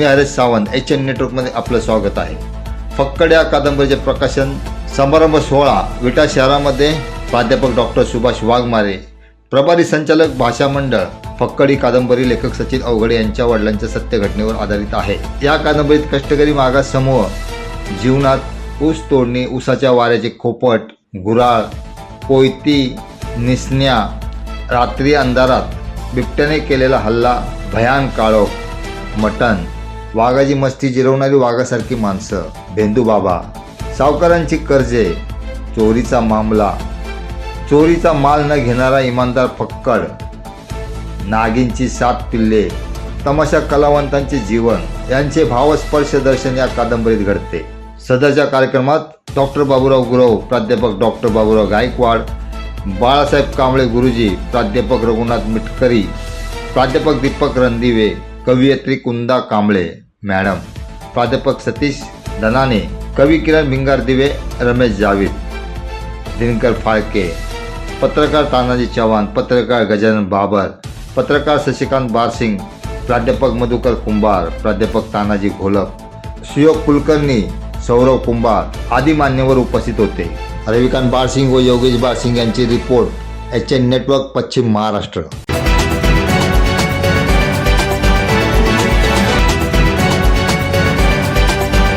मी Haresh Sawant H N नेटवर्कमध्ये आपलं स्वागत आहे. फक्कड या कादंबरीचे प्रकाशन समारंभ सोहळा विटा शहरामध्ये प्राध्यापक डॉक्टर सुभाष वाघमारे प्रभारी संचालक भाषा मंडळ फक्कडी कादंबरी लेखक सचिन अवघडे यांच्या वडिलांच्या सत्य घटनेवर आधारित आहे. या कादंबरीत कष्टकरी मागास समूह जीवनात ऊस तोडणी ऊसाच्या वाऱ्याचे खोपट गुराळ कोयती निसण्या रात्री अंधारात बिबट्याने केलेला हल्ला भयान काळोख मटण वाघाची मस्ती जिरवणारी वाघासारखी माणसं. भेंदू बाबा सावकारांची कर्जे चोरीचा मामला. चोरीचा माल न घेणारा इमानदार फक्कड. नागिंची सात पिल्ले तमाशा कलावंतांचे जीवन यांचे भावस्पर्श दर्शन या कादंबरीत घडते. सदरच्या कार्यक्रमात डॉक्टर बाबूराव गुरव प्राध्यापक डॉक्टर बाबूराव गायकवाड बाळासाहेब कांबळे गुरुजी प्राध्यापक रघुनाथ मिटकरी प्राध्यापक दीपक रणदिवे कवयित्री कुंदा कांबळे मॅडम. प्राध्यापक सतीश धनाने कवी किरण भिंगार दिवे रमेश जावीद. दिनकर फाळके. पत्रकार तानाजी चव्हाण पत्रकार गजानन बाबर पत्रकार शशिकांत बारसिंग प्राध्यापक मधुकर कुंभार प्राध्यापक तानाजी घोलप सुयोग कुलकर्णी सौरव कुंभार आदी मान्यवर उपस्थित होते. रविकांत बारसिंग व योगेश बारसिंग यांची रिपोर्ट एच एन नेटवर्क पश्चिम महाराष्ट्र.